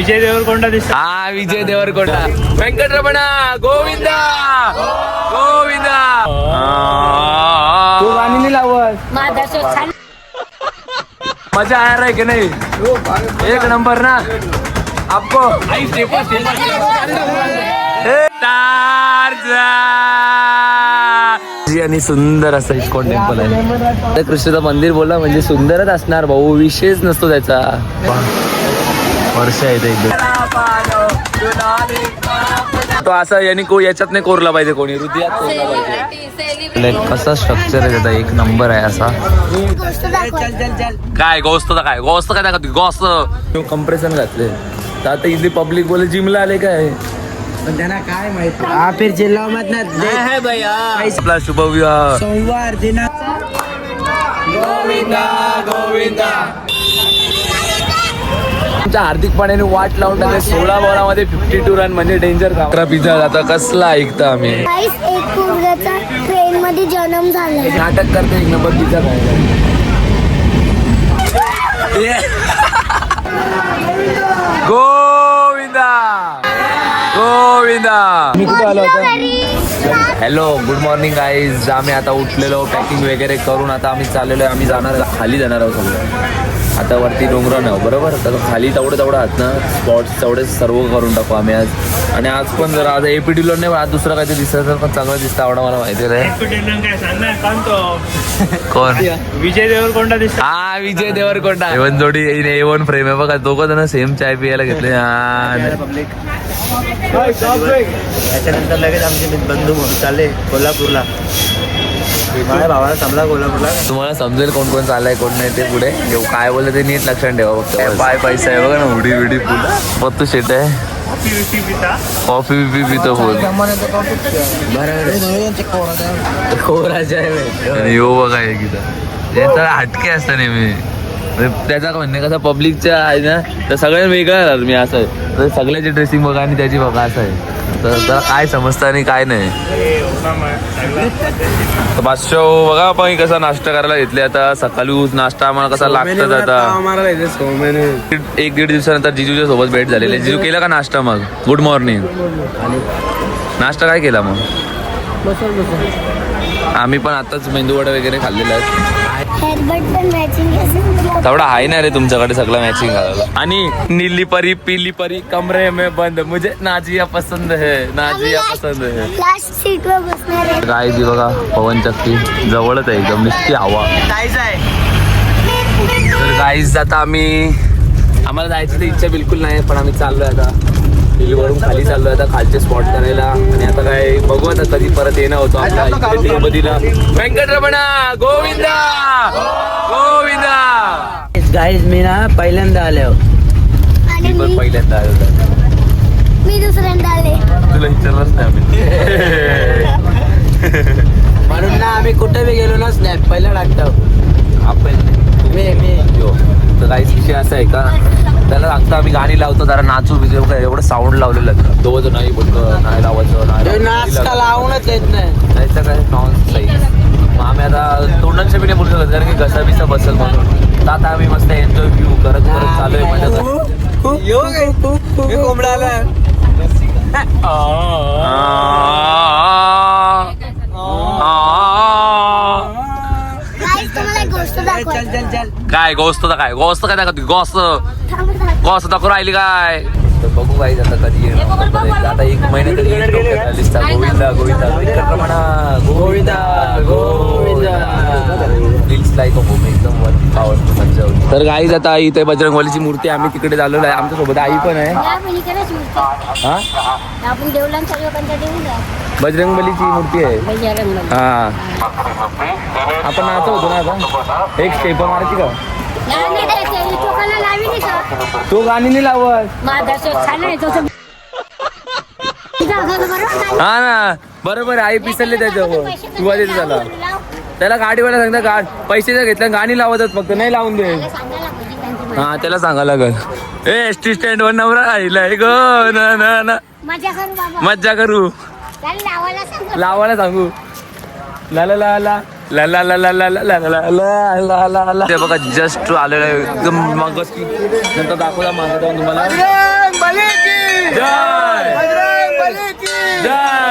विजय देवरकोंडा दिसतो हा विजय देवरकोंडा. व्यंकटरमणा गोविंदा! गोविंदा! तू गाणी नाही लावत. माझा शो छान मजा आ रहा है कि नहीं? एक नंबर ना? आपको. आणि सुंदर असं इस्कॉन टेम्पल आहे. ते. कृष्णाचं मंदिर बोलला म्हणजे सुंदरच असणार भाऊ. विषयच नसतो त्याचा. वर्ष आहे ते एकदम तो असं यांनी को याच्यात नाही कोरला पाहिजे कोणी हृदयात कोरला पाहिजे. कसा स्ट्रक्चर आहे त्याचा एक नंबर आहे असा. काय गोस्त काय गोस्त काय दाखवते गोस्त कंप्रेशन घातले तर आता इथली पब्लिक बोले जिमला आले काय? पण त्यांना काय माहीत? फिर जिल्हा मधनं भैया. आपला शुभविवाह. सोमवार दिनांक तुमच्या हार्दिक पाण्याने वाट लावून टाकले. सोळा बॉलामध्ये फिफ्टी टू रन म्हणजे डेंजर का? पिझ्झा आता कसला ऐकता आम्ही? काहीच एक पोरग्याचा ट्रेन मध्ये जन्म झाला. नाटक करते एक नंबर पिझ्झा खायला. गोविंदा! गोविंदा! मी कुठे आलो होतो हॅलो गुड मॉर्निंग गाईज आम्ही आता उठलेलो पॅकिंग वगैरे करून आता आम्ही चाललेलो आहे. आम्ही जाणार खाली जाणार आहोत सगळं. आता वरती डोंगरावर नाही बरोबर? तर खाली तेवढं तेवढं आहात ना स्पॉट्स तेवढे सर्व करून टाकू आम्ही आज. आणि आज पण जरा आज एपीडीलो नाही आज दुसरं काहीतरी दिसतं तर पण चांगलं दिसतं आवडा मला माहिती आहे काय सांगणार कोण? विजय देवरकोंडा दिसतो हा विजय देवरकोंडा. एवन जोडी ए वन फ्रेम आहे बघा. दोघं जण सेम चाय पियाला घेतले. हा. त्याच्यानंतर लगेच आमचे बंधू म्हणून चालले कोल्हापूरला. माझ्या भावाला थांबला कोल्हापूरला. तुम्हाला समजेल कोण कोण चाललाय कोण नाही ते पुढे. घेऊ काय बोललं ते नीट लक्षात ठेवा फक्त. पाय पैसा आहे बघा ना उडी उडी फुल. पत्तू शेट आहे. कॉफी बिफी पितो. फुल. कोराचे आहे आणि यो बघा एक इथं याचा हटके असतं नेहमी. म्हणजे त्याचा म्हणणे कसं पब्लिकच्या आहे ना तर सगळ्या वेगळं राहतं मी असं आहे. तर सगळ्याची ड्रेसिंग बघा आणि त्याची बघा असं आहे. तर त्याला काय समजतं आणि काय नाही. तर बादशाह बघा आपण कसा नाश्ता करायला घेतले आता. सकाळी नाश्ता आम्हाला कसा लागतं आता. एक दीड दिवसानंतर जिजूच्या सोबत भेट झालेली. जिजू केला का नाश्ता मग? गुड मॉर्निंग नाश्ता काय केला मग? आम्ही पण आताच मेंदूवडा वगैरे खाल्लेला आहे. तेवढा आहे ना रे तुमच्याकडे सगळं मॅचिंग घालायला आणि नीली परी पीली परी कमरे में बंद. मुझे नाजिया पसंद है नाजिया पसंद है. काय ती बघा पवन चक्की जवळच आहे एकदम नुसती हवा. तर गाईज आता आम्ही आम्हाला जायची तर इच्छा बिलकुल नाही पण आम्ही चाललोय आता. हिलवरून खाली चाललोय. आता खालचे स्पॉट करायला. आणि आता काय बघू आता कधी परत येणं होतो आपल्या तिरुपतीला व्यंकटरमणा गोविंदा! गोविंदा! गाईज मी ना पहिल्यांदा आले हो. आणि मी पण पहिल्यांदा आलो होतो. मी दुसऱ्यांदा आले. तुला विचारलंच नाही आम्ही. म्हणून ना आम्ही कुठे बी गेलो ना स्नॅप पहिला टाकतो. आपण तर काही विषय असा आहे का? त्याला सांगतो आम्ही गाणी लावतो जरा नाचू बिजू काय एवढं साऊंड लावलेलं दोघं नाही बोलतो नाही लावायचं नाही लावूनच येत नाही? नाही तर काय? नॉन सही मग आम्ही आता तोंडांच्या बी नाही बोलू शकत कारण की घसा बिसा बसल म्हणून. तर आता आम्ही मस्त एन्जॉय घेऊ करत करत चालू आहे मजा करत. कोंबडा आला Guys, तुम्हाला एक गोष्ट दाखवतो चल चल चल काय गोस्त तर काय? गोस्त काय दाखवते? गोस्त. गोस्त दाखवू राहिली काय? तर बघू काय आता कधी आता एक महिने तरी गोविंदा गोविंदा व्यंकटरमणा गोविंदा गोविंदा. लाईक होम एकदम आवडतो मज्जा होती तर गाईज आता इथे बजरंगवालीची मूर्ती आम्ही तिकडे चाललेलो आहे. आमच्यासोबत आई पण आहे. हा? आपण बजरंगबलीची मूर्ती आहे. हा. आपण नाचत होतो ना आता. एक स्टेप मारायची का? नाही, नाही, नाही, ते टोकाला लावी नाही का? तो गाणी नाही लावत. माझा शो छान आहे. तो तिथं असं बरोबर नाही. हा ना. बरोबर आई पिसरले त्याच्यावर. तू आधी झाला. त्याला गाडीवाला सांगता गा पैसे जर घेतल्या गाणी लावतच फक्त नाही लावून दे हा त्याला सांगा लागल ए एस टी स्टँड वर नवरा राहिलाय ग ना ना ना मज्जा करू लावायला सांग ला ला ला ला ला ला ला ला ला ला ला ला ला ला ला ला ते बघा जस्ट आलेलं आहे एकदम मग नंतर दाखवला मागं जाऊन तुम्हाला जय जय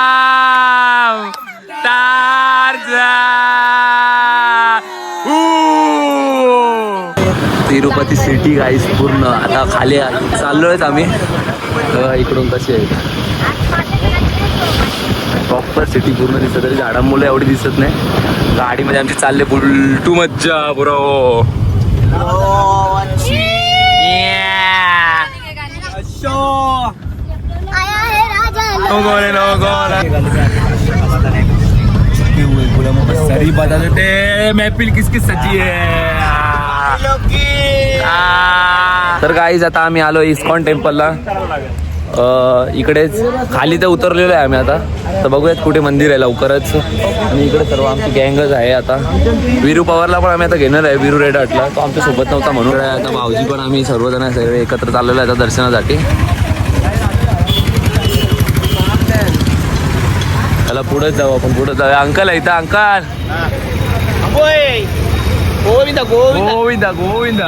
सिटी गाईस पूर्ण आता खाली आहे. चाललोय आम्ही. इकडून कशी आहे? प्रॉपर सिटी पूर्ण दिसत तरी झाडांमुळे एवढी दिसत नाही. गाडीमध्ये आमची चालले बुलटू मज्जा ब्रो आया है राजा। सरी बता देते महफिल किसकी सजी है? तर काहीच आता आम्ही आलो इस्कॉन टेम्पलला. इकडेच खाली तर उतरलेलो आहे आम्ही आता. तर बघूयात कुठे मंदिर आहे लवकरच. आणि इकडे सर्व आमची गँगच आहे आता. विरू पवारला पण आम्ही आता घेणार आहे विरू रेड हटला तो आमच्यासोबत नव्हता म्हणून. आता भाऊजी पण आम्ही सर्वजण सर्व एकत्र चाललेलो आहे आता दर्शनासाठी. त्याला पुढेच जाऊ आपण पुढे जाऊया. अंकल आहे इथं अंकल. गोविंदा गोविंदा गोविंदा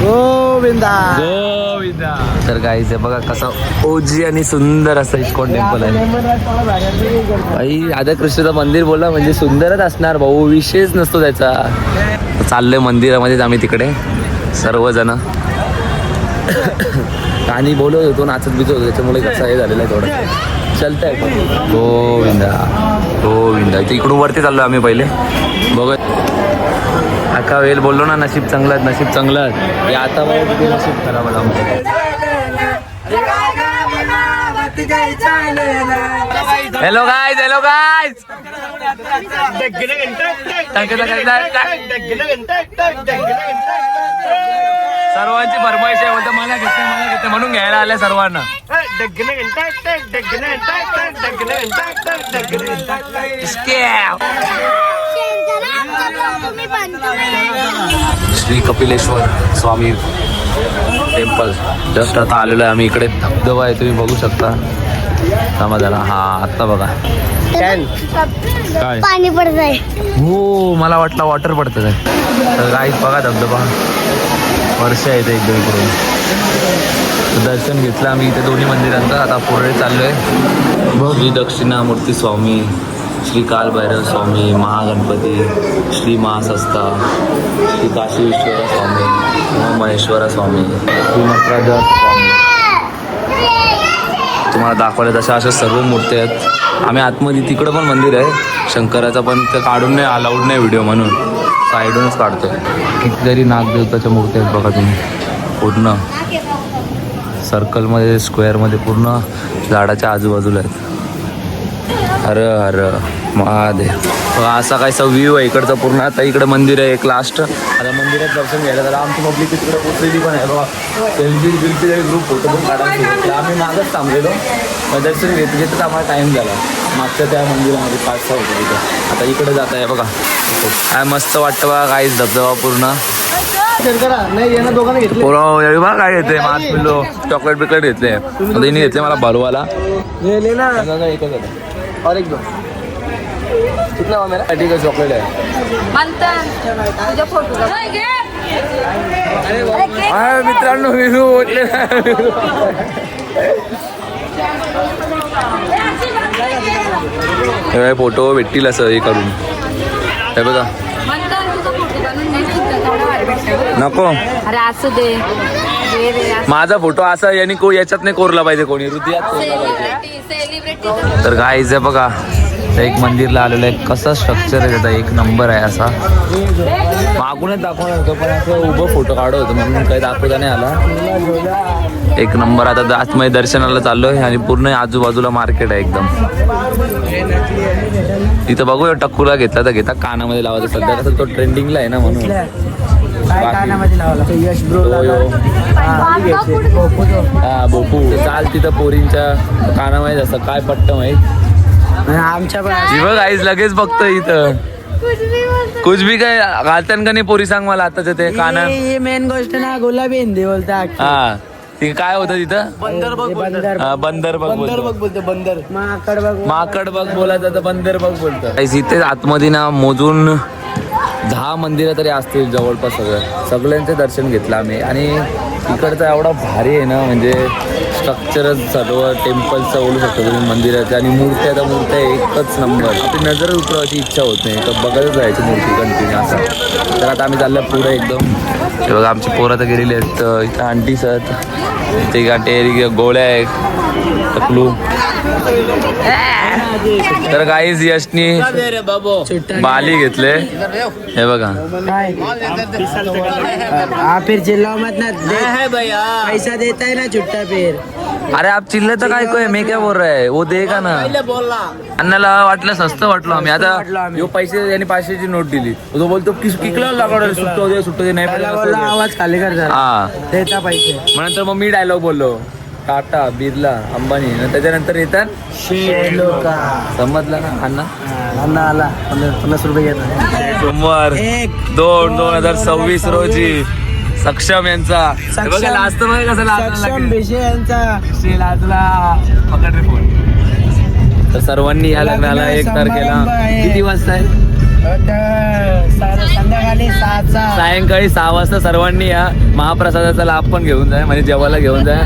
गोविंदा गोविंदा तर काही ते बघा कसा ओजी आणि सुंदर असं इस्कॉन टेम्पल आहे भाई राधाकृष्णाचं मंदिर बोलला म्हणजे सुंदरच असणार भाऊ विषयच नसतो त्याचा चाललोय मंदिरामध्येच आम्ही तिकडे सर्वजण गाणी बोलत होतो नाचत बिचत होतो त्याच्यामुळे कसं हे झालेलं आहे थोडं चलतंय पण गोविंदा गोविंदा इथे इकडून वरती चाललो आम्ही पहिले. बघत अख्खा वेल बोललो ना नशीब चांगलं आहे, नशीब चांगलं हे आता बघा नशीब खराब आहे आमचं. हॅलो गायज हॅलो गायज सर्वांची फरमाईश आहे. म्हणतं मला घेते मला घेते म्हणून घ्यायला आल्या सर्वांना. श्री कपिलेश्वर स्वामी टेम्पल. जस्ट आता आलेलो आहे आम्ही इकडे. धबधबा आहे तुम्ही बघू शकता. थांबा हा आत्ता बघा. काय? पाणी पडत आहे हो मला वाटलं वॉटर पडतं काय तर काही बघा धबधबा. वर्ष येते एकदम इकडून दर्शन घेतलं आम्ही इथे दोन्ही मंदिरांचं. आता पुढे चाललोय. श्री दक्षिणामूर्ती स्वामी श्री कालभैरव स्वामी महागणपती श्री महासस्ता श्री काशी विश्वरा स्वामी महेश्वरा स्वामी श्री नटराज स्वामी. तुम्हाला दाखवले तशा अशा सर्व मूर्ती आहेत. आम्ही आतमध्ये तिकडं पण मंदिर आहे. शंकराचं पण ते काढून नाही अलाउड नाही व्हिडिओ म्हणून. साईडूनच काढतोय. कितीतरी नागदेवताच्या मूर्ती आहेत बघा तुम्ही. पूर्ण. सर्कलमध्ये स्क्वेअरमध्ये पूर्ण झाडाच्या आजूबाजूला आहेत. हर हर महादेव. असा काहीसा व्ह्यू आहे इकडचा पूर्ण. आता इकडे मंदिर आहे एक लास्ट आता मंदिरात दर्शन घ्यायला तर आमची पब्लिक तिकडे पोचलेली पण आहे. बघा सेल्फी बिल्फी ग्रुप फोटो पण काढायला आम्ही मागच थांबलेलो. मग दर्शन घेत घेतच आम्हाला टाईम झाला. मागच्या त्या मंदिरामध्ये पाच सहा होते तिथे. आता इकडे जात आहे बघा. काय मस्त वाटतं बघा काहीच धबधबा पूर्ण. बघा काय घेतले मास पिल्लो चॉकलेट बिकलेट घेतले घेतले मला भरवाला एकच और एक दो। कितना हुआ मेरा? ठीक चॉकलेट आहे हाय मित्रांनो विरू ओतले हे फोटो भेटतील असं हे करून. हे बघा. नको. अरे असू दे. माझा फोटो असा यांनी को याच्यात नाही कोरला पाहिजे कोणी. हृदयात कोरला पाहिजे. तर गाईज आहे बघा एक मंदिरला आलेलं आहे. कसं स्ट्रक्चर आहे त्याचा? एक नंबर आहे असा. मागूनच दाखवणार होतं पण असं उभं फोटो काढत होतं म्हणून काही दाखवता नाही आला. एक नंबर आता आतमध्ये दर्शनाला चाललोय आणि पूर्ण आजूबाजूला मार्केट आहे एकदम. इथं बघू टक्कूला घेतला तर घेता. कानामध्ये लावायचं सध्या. कसं तो ट्रेंडिंगला आहे ना म्हणून. बाकी- यश तो यो. हा बोपू चाल तिथं पोरींच्या कानामध्ये असं. काय पट्ट माहीत? आमच्या पण ही बघ आईच लगेच बघतो इथं. कुछ भी काय घालतान का नाही पोरी सांग मला आताच ते काना? ही मेन गोष्ट ना गुलाबी हिंदी बोलता हा. ती काय होतं तिथं? बंदर बघ बंदर हा, बंदर बघ बंदर बोलतो. बघ बोलतो बंदर. माकड बघ माकड बघ बोलायचं तर बंदर बघ बोलतं. इथे आतमध्ये ना मोजून दहा मंदिरं तरी असतील जवळपास सगळं. सगळ्यांचे दर्शन घेतलं आम्ही. आणि इकडचा एवढा भारी आहे ना म्हणजे स्ट्रक्चरच सर्व टेम्पलचं बोलू शकतो तुम्ही मंदिराचं. आणि मूर्त्या तर मूर्त्या एकच नंबर आपली नजर उतरवायची इच्छा होत नाही. तर बघतच जायची मूर्ती कंटिन्यू असं. तर आता आम्ही चाललं पुढे एकदम. बघा आमची पोरं तर गेलेली आहेत. तर इथं आंटी सत ते गाठी गोळ्या आहेत. टकलू तर काहीच यशनी बाली घेतले. हे बघा. हाँ फिर चिल्लाओ मत ना दे पैसा देता है ना छुट्टा फिर. अरे आप चिल्ले तर काय कोय मी काय बोल रहा है? वो देगा ना. अण्णाला वाटलं स्वस्त वाटलो आम्ही. आता यो पैसे यांनी पाचशेची नोट दिली. तो बोलतो किस किकला लागणार सुट्टो दे सुट्टो दे. नाही दे. आवाज खाली कर जरा. हा. देता पैसे. मग नंतर मग मी डायलॉग बोललो. टाटा बिर्ला अंबानी. आणि त्याच्यानंतर येतात समजलं ना अण्णा? अण्णा आला. पन्नास रुपये घेतात सोमवार दोन दोन हजार सव्वीस रोजी. सक्षम यांचा. बघा लास्टमध्ये कसं लाजलं सक्षम फोन तर सर्वांनी या लग्नाला एक तारखेला. किती वाजता आहे? सायंकाळी सहा वाजता सर्वांनी या महाप्रसादाचा लाभ पण घेऊन जाय म्हणजे जेवायला घेऊन जाय.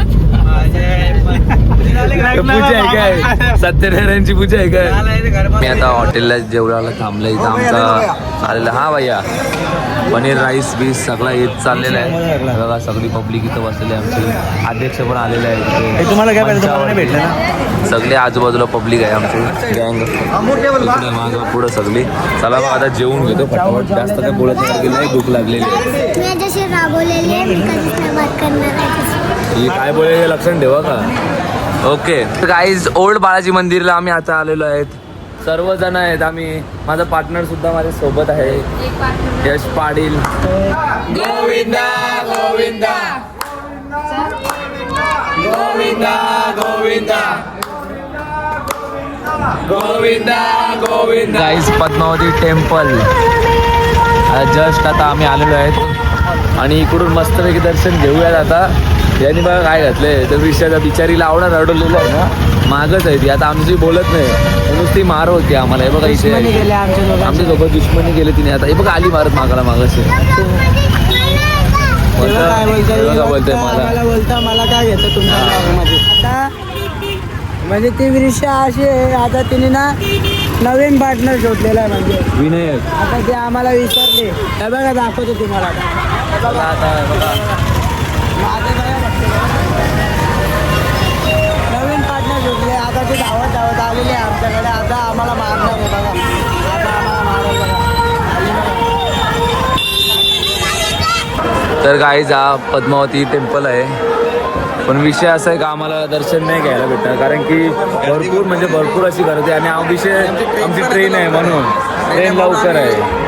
पूजा आहे काय? सत्यनारायणची पूजा आहे काय? मी आता हॉटेलला जेवणाला थांबलं इथं आमचा. आलेला हा भैया. पनीर राईस बीस सगळा येत चाललेला आहे. बघा सगळी पब्लिक इथं बसलेली आहे आमची. अध्यक्ष पण आलेले आहे हे तुम्हाला काय भेटलं ना? सगळे आजूबाजूला पब्लिक आहे आमची. गँग मागं पुढं सगळी. चला मग आता जेवून घेतो फटाफट. जास्त काय बोलत नाही नाही भूक लागलेली आहे. मी जशी राबवलेली आहे मी कधीच नाही बात करणार आहे. ही काय बोलेल हे लक्षात ठेवा का? ओके. गाईज ओल्ड बालाजी मंदिरला आम्ही आता आलेलो आहेत. सर्वजण आहेत आम्ही. माझा पार्टनर सुद्धा माझ्या सोबत आहे. Yash Patil. Govinda Govinda. Govinda Govinda. Govinda Govinda. Guys Padmavati temple just आता आम्ही आलेलो आहेत. आणि इकडून मस्तपैकी दर्शन घेऊयात आता. यांनी बघा काय घातले तर विषयाचा बिचारीला आवडा रडवलेलं आहे ना. मागच आहे ती. आता आमची बोलत नाही. नुसती मार होती आम्हाला. हे बघा इथे. दुश्मनी गेले आमच्यासोबत दुश्मनी केली तिने आता. हे बघा आली मारत मागाला मागाशी बघा बोलतोय मला बोलता मला काय घेतं तुमच्या म्हणजे ती विषय अशी आहे. आता तिने ना नवीन पार्टनर शोधलेला आहे म्हणजे. विनायक. आता ते आम्हाला विसरले हे बघा दाखवतो तुम्हाला आता. बघा आता बघा. माझं बघा नवीन पार्टनर शोधले आता ते धावत धावत आलेले आहे आमच्याकडे. आता आम्हाला मारणार आहे बघा. आता आम्हाला मारणार बघा आली बघा. तर गाईज हा पद्मावती टेम्पल आहे. पण विषय असा आहे का आम्हाला दर्शन नाही घ्यायला भेटणार. कारण की भरपूर म्हणजे भरपूर अशी गर्दी आहे आणि हा विषय आमची ट्रेन आहे म्हणून. ट्रेन लवकर आहे.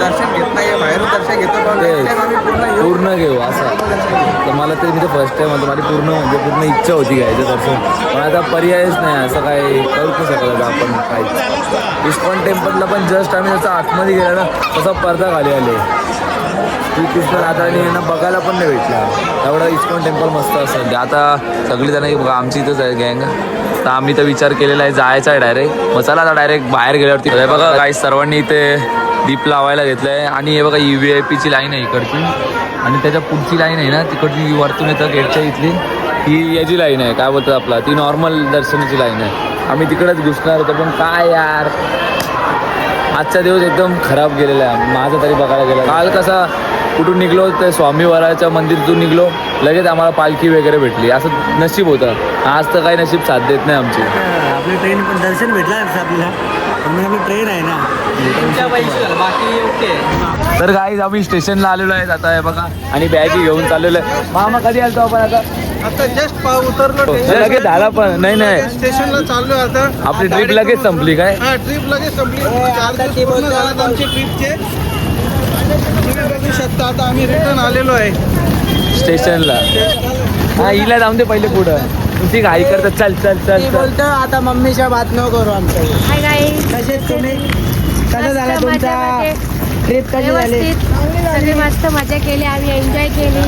दर्शन घेत नाही बाहेरून दर्शन घेतो पण तेच. next time आम्ही पूर्ण घेऊ. असं. तर मला ते म्हणजे फर्स्ट टाइम होतं. माझी पूर्ण म्हणजे पूर्ण इच्छा होती घ्यायचं दर्शन. पण आता पर्यायच नाही असं काय करू नाही शकत आपण काहीच. इस्कॉन टेम्पलला पण जस्ट आम्ही जसं आतमध्ये गेला ना तसा पडदा खाली आले. श्रीकृष्ण राधाने यांना बघायला पण नाही भेटला. एवढा इस्कॉन टेम्पल मस्त असं आता सगळीजण बघा आमची इथंच आहे गँग. तर आम्ही तर विचार केलेला आहे जायचा आहे डायरेक्ट मग चला आता डायरेक्ट बाहेर गेल्यावरती. बघा काही सर्वांनी इथे दीप लावायला घेतलं आहे आणि हे बघा ई व्ही आय पीची लाईन आहे इकडची. आणि त्याच्या पुढची लाईन आहे ना तिकडची वरतून येतं गेटच्या इथली. ही याची लाईन आहे काय बोलतात आपला? ती नॉर्मल दर्शनाची लाईन आहे. आम्ही तिकडेच घुसणार होतो पण काय यार? आजचा दिवस एकदम खराब गेलेला आहे. माझा तरी बघायला गेला काल कसा कुठून निघलो ते स्वामी वराच्या मंदिरातून निघलो लगेच आम्हाला पालखी वगैरे भेटली. असं नशीब होतं. आज तर काही नशीब साथ देत नाही आमची. आपली ट्रेन पण दर्शन भेटलं आपल्याला. पण आपली ट्रेन आहे ना. तर काही आम्ही स्टेशनला आलेलो आहे आता हे बघा. आणि बॅग घेऊन चाललेलो आहे. मामा कधी आलतो आपण आता? आता जस्ट उतरलो हे लगेच झाला पण. नाही नाही. स्टेशनला चाललो आता. आपली ट्रिप लगेच संपली काय? हा ट्रिप लगेच संपली. चार दिवस पूर्ण झालेत आमचे ट्रिपचे तुम्ही बघू शकता आता आम्ही रिटर्न आलेलो आहे. स्टेशनला हा हिला जाऊन दे पहिले पुढं. तुमची घाई करतात चल चल चल चल. बोलतो आता मम्मीच्या बात न करू आमच्या हाय कसे तुम्ही? कसं झाला मस्त तुमचा मजा. मजे. ट्रिप कशी झाली? व्यवस्थित. सगळी मस्त मजा केली आम्ही एन्जॉय केली.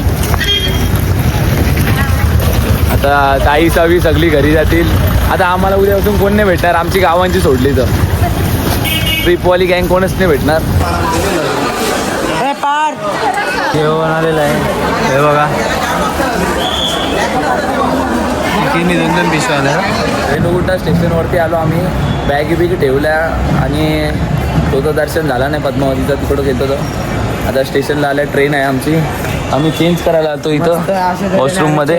आता काही सवी सगळी घरी जातील. आता आम्हाला उद्यापासून कोण नाही भेटणार? आमची गावांची सोडली तर. ट्रिपवाली गँग कोणच नाही भेटणार. हे पार जेवण आलेलं आहे. हे बघा. तिन्ही दोन दोन पिशव्या स्टेशनवरती आलो आम्ही. बॅगी बिगी ठेवल्या आणि तो तर दर्शन झाला नाही पद्मावतीचा तिकडं घेतो तो. आता स्टेशनला आल्या ट्रेन आहे आमची. आम्ही चेंज करायला आलो इथं वॉशरूममध्ये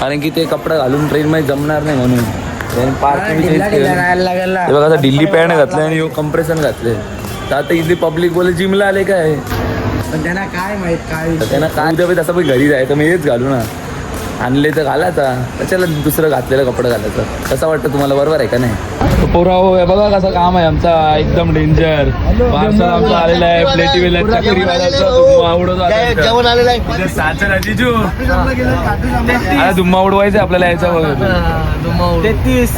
कारण की ते कपडे घालून ट्रेनमध्ये जमणार नाही म्हणून. पार्क बघा आता दिल्ली पॅन्ट घातलं आणि कंप्रेशन घातले. तर आता इथली पब्लिक बोले जिमला आले काय? पण त्यांना काय माहीत काय तर त्यांना काय उद्या तसं पण घरी जायचं मग हेच घालू ना. आणले तर घालायचा त्याच्याला दुसरं घातलेलं कपडं घालायचं कसं वाटतं तुम्हाला? बरोबर आहे का नाही? पोराव हे बघा कसं काम आहे आमचा. एकदम डेंजर पार्सल आमचा आलेला आहे. प्लेटी वेला आता. धुम्मा उडवायचा आपल्याला यायचा बघा तेहतीस.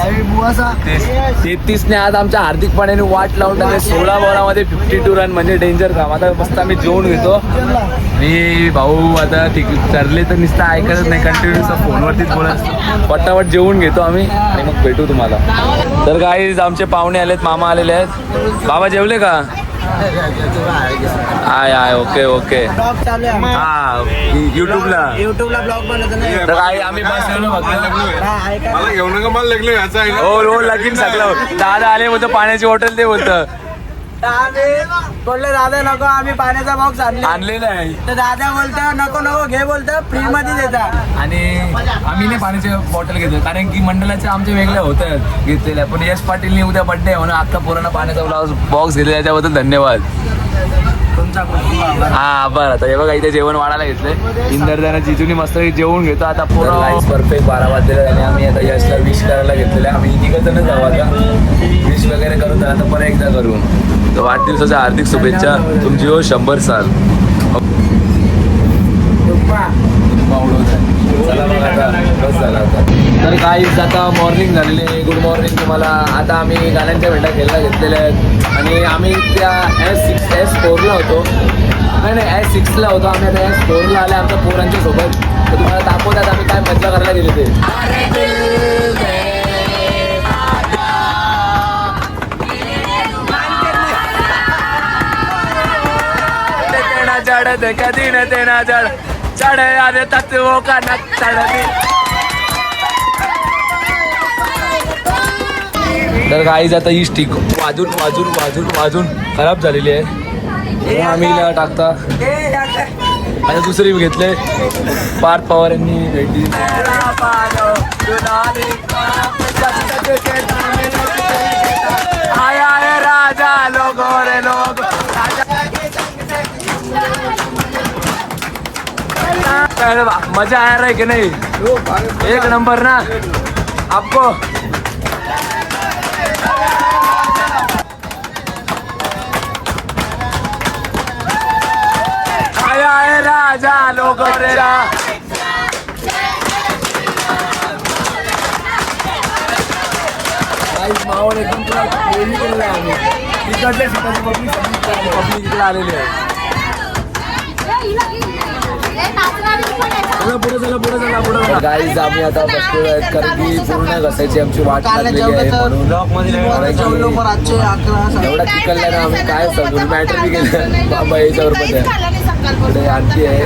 तेहतीस. ने आज आमच्या हार्दिक पाण्याने वाट लावून टाकले. सोळा बॉलामध्ये फिफ्टी टू रन म्हणजे डेंजर काम. आता मस्त आम्ही जेवण घेतो. आणि भाऊ आता ठीक ठरले तर नुसतं ऐकतच नाही. कंटिन्युअस फोनवरतीच असतो. पटापट जेवून घेतो आम्ही आणि मग भेटू तुम्हाला. तर काही आमचे पाहुणे आलेत मामा आलेले आहेत. बाबा जेवले का? I I okay okay. हा युट्यूबला युट्यूबला ब्लॉग बनवतो तर आम्ही बसलेलो ऐका मला घेऊ नका मला लागलं हो हो लगीन सगळं. दादा आले बोलतो पाण्याची बॉटल दे बोलतं. तर आम्ही बोलले दादा नको आम्ही पाण्याचा बॉक्स आणले आणलेलं आहे. तर दादा बोलतो नको नको घे बोलतो फ्री मध्ये देता. आणि आम्ही नाही पाण्याची बॉटल घेतो कारण की मंडळाच्या आमच्या वेगळ्या होतात घेतलेल्या पण यश पाटीलनी उद्या बड्डे म्हणून आता पूर्ण पाण्याचा ब्लाउज बॉक्स घेतला त्याच्याबद्दल धन्यवाद. तुमचा कुटुंब हा बरं आता हे बघा इथे जेवण वाढायला घेतलंय. इंदरदाना जिजूनी मस्त जेवण घेतो. आता पूर्ण परफेक्ट बारा वाजलेलं आणि आम्ही आता यशला विश करायला घेतलेलं आहे. आम्ही तिघं जण जाऊ आता. विश वगैरे करून तर आता परत एकदा करू. तर वाढदिवसाच्या हार्दिक शुभेच्छा तुमची हो शंभर साल. चला मग आता बस झाला आता. तर काहीच आता मॉर्निंग झालेली आहे. गुड मॉर्निंग तुम्हाला. आता आम्ही गाण्यांच्या भेटा खेळला घेतलेल्या आहेत. आणि आम्ही त्या एस सिक्स एस फोरला होतो. नाही नाही एस सिक्सला होतो. आम्ही आता एस फोरला आले आमच्या पोरांच्या सोबत. तर तुम्हाला दाखवतात आम्ही काय मजा करायला गेले ते जड देखा दिन तेना जड. चढ आले तत्व का न चढ तर काहीच आता ही स्टिक वाजून वाजून वाजून वाजून खराब झालेली आहे. म्हणून आम्ही हिला टाकता. आता दुसरी घेतले. पार्थ पवार यांनी भेटी मजा आ रहा है कि नहीं? एक नंबर ना? आपको. आया है राजा लोगों रे माहोल एकदम पुरा तिकडले स्वतःची पब्लिक पब्लिक इकडे आलेले आहे चला पुढे चला पुढे चला पुढे. चला गाईज आम्ही आता बसलेलो आहेत कारण की पूर्ण घसायची आमची वाट लागलेली आहे म्हणून. एवढा चिकलला ना आम्ही काय सांगू मॅटर बी केलं? बाबा याच्यावर पण आहे. इकडे आरती आहे.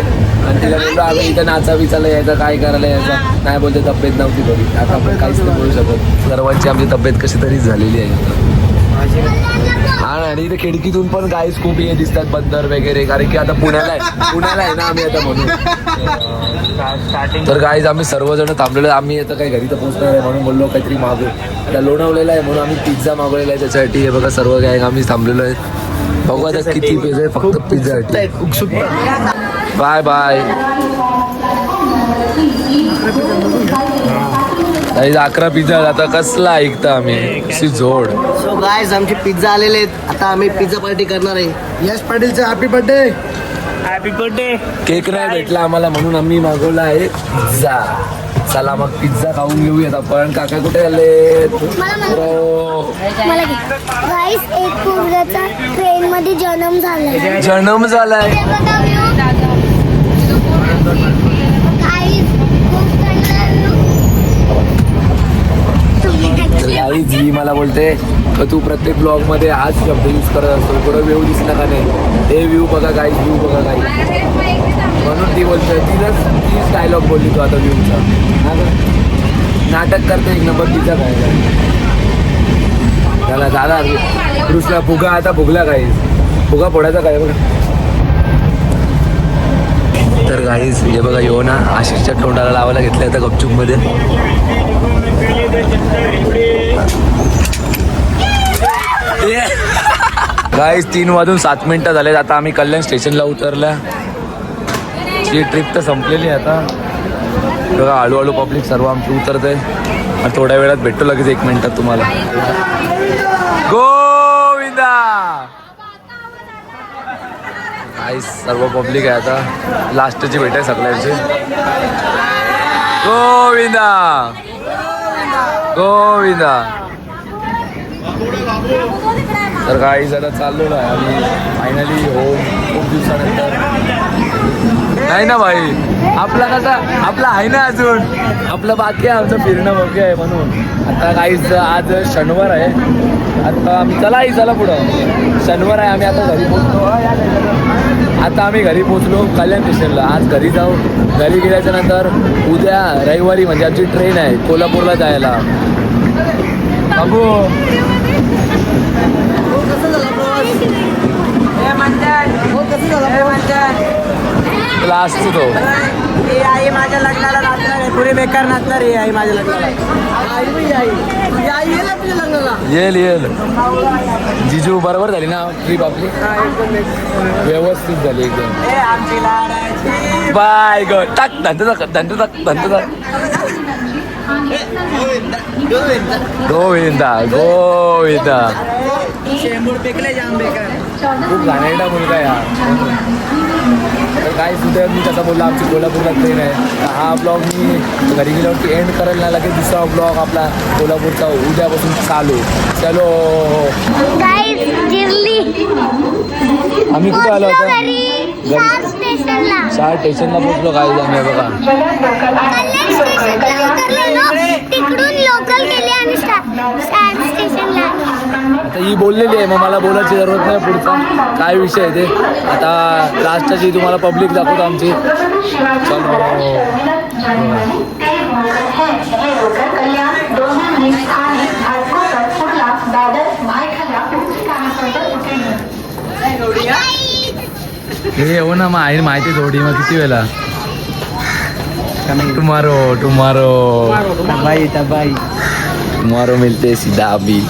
आणि तिला आम्ही इथं नाचा बिचायला यायचं काय करायला यायचं? नाही बोलते तब्येत नव्हती बरी. आता आपण काहीच नाही बोलू शकत. सर्वांची आमची तब्येत कशी तरी झालेली आहे. हा आणि इथे खिडकीतून पण गाईस खूप हे दिसतात बंदर वगैरे कारण की आता पुण्याला आहे. पुण्याला आहे ना आम्ही आता म्हणून. तर गाईज आम्ही सर्वजण थांबलेलो. आम्ही आता काही घरी तर पोहोचणार आहे म्हणून बोललो काहीतरी मागू. आता लोणावलेला आहे म्हणून आम्ही पिझ्झा मागवलेला आहे त्याच्यासाठी. हे बघा सर्व गॅंग आम्ही थांबलेलो आहे. बघू आता किती पिझ्झा आहे फक्त पिझ्झासाठी बाय बाय अकरा पिझ्झा आता कसला ऐकता आम्ही? अशी जोड. सो गायज आमचे पिझ्झा आलेले आहेत. आता आम्ही पिझ्झा पार्टी करणार आहे. Yash पाटीलचा happy birthday happy birthday cake नाही भेटला आम्हाला म्हणून आम्ही मागवला आहे पिझ्झा. चला मग पिझ्झा खाऊन घेऊयात आपण. काका कुठे आले? मला गाईस एक मुलगाचा ट्रेन मध्ये जन्म झालाय. जन्म झालाय ते बघा view. Guys, खूप थंड view. तुम्ही आई जी मला बोलते का तू प्रत्येक ब्लॉगमध्ये हाच शब्द यूज करत असतो. कुठं व्ह्यू दिसला का नाही? हे व्ह्यू बघा काय व्ह्यू बघा काय म्हणून ती बोलते तिलाच तीच डायलॉग बोलली तू आता व्ह्यूचा नाटक करते एक नंबर तिचा काय? त्याला झाला दुसरा फुगा आता फुगला काही फुगा फोडायचा काय? बघा. तर गाईज हे बघा येऊ ना आशिषच्या तोंडाला लावायला घेतलं आता गपचूपमध्ये. गाईज तीन वाजून सात मिनटं झाले आता आम्ही कल्याण स्टेशनला उतरल्या. ही ट्रिप तर संपलेली आहे आता. बघा हळूहळू पब्लिक सर्व आमची उतरते आणि थोड्या वेळात भेटतो लगेच एक मिनटात तुम्हाला. गोविंदा गाईस सर्व पब्लिक आहे आता. लास्टची भेट आहे सगळ्यांची. गोविंदा! गोविंदा! तर काही जरा चाललेलो आहे आणि फायनली होम खूप दिवसानंतर. नाही ना भाई. आपला कसा आपला आहे ना अजून. आपलं बाकी आहे आमचं फिरणं बाकी आहे म्हणून. आता काहीच आज शनिवार आहे. आता आम्ही चला आई चला पुढं. शनिवार आहे आम्ही आता घरी पोचलो आता आम्ही घरी पोचलो कल्याण स्टेशनला. आज घरी जाऊ घरी गेल्याच्यानंतर उद्या रविवारी म्हणजे आमची ट्रेन आहे कोल्हापूरला जायला. बाबू! लास्ट तो हे आई माझ्या लग्नाला नाचणार आहे. पुरे बेकार नाचणार आहे आई माझ्या लग्नाला. आई आई. येईल तुझ्या लग्नाला. येईल येईल जिजू बरोबर झाली ना ट्रिप आपली? व्यवस्थित झाली एकदम. ए आमची लाडाची. बाय ग. टाक धंद टाक धंद टाक धंद टाक. गोविंदा गोविंदा. शेंबूड पेकले जाम बेकार. खूप घाणेरडा मुलगा हा. तर काय सुद्धा मी कसं बोलला? आमची कोल्हापूरला ट्रेन आहे. तर हा ब्लॉग मी घरी गेल्यावरती एंड करेल ना लगेच दुसरा ब्लॉग आपला कोल्हापूरचा उद्यापासून चालू. चलो. आम्ही कुठे आलो होतो शाळा स्टेशनला. पोचलो काय आम्ही बघा. तिकडून लोकल गेले आणि. आता ही बोललेली आहे मग मला बोलायची जरूरत नाही पुढचा. काय विषय आहे ते? आता लास्टची तुम्हाला पब्लिक दाखवतो आमची. हे. हो ना मग आहे माहिती थोडी मग किती वेळा टुमारो टुमारो टुमारो मिळते सीधा अभी